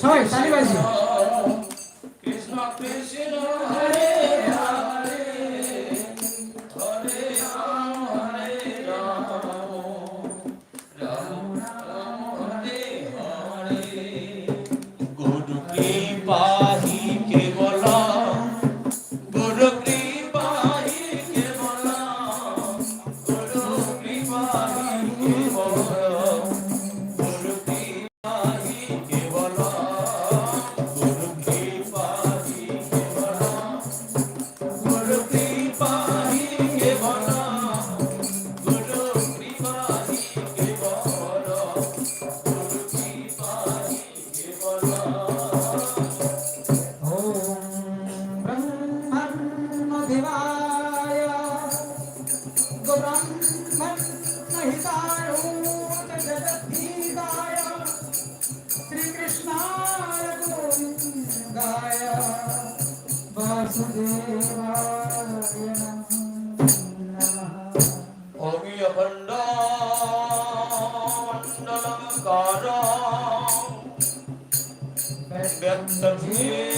정한三,다시起. ब्रह्म सहितायूत जगद्धिदाय श्रीकृष्णाय गोविन्दाय वासुदेवाय ओमि अखण्डमण्डलं कारं व्यक्तधीर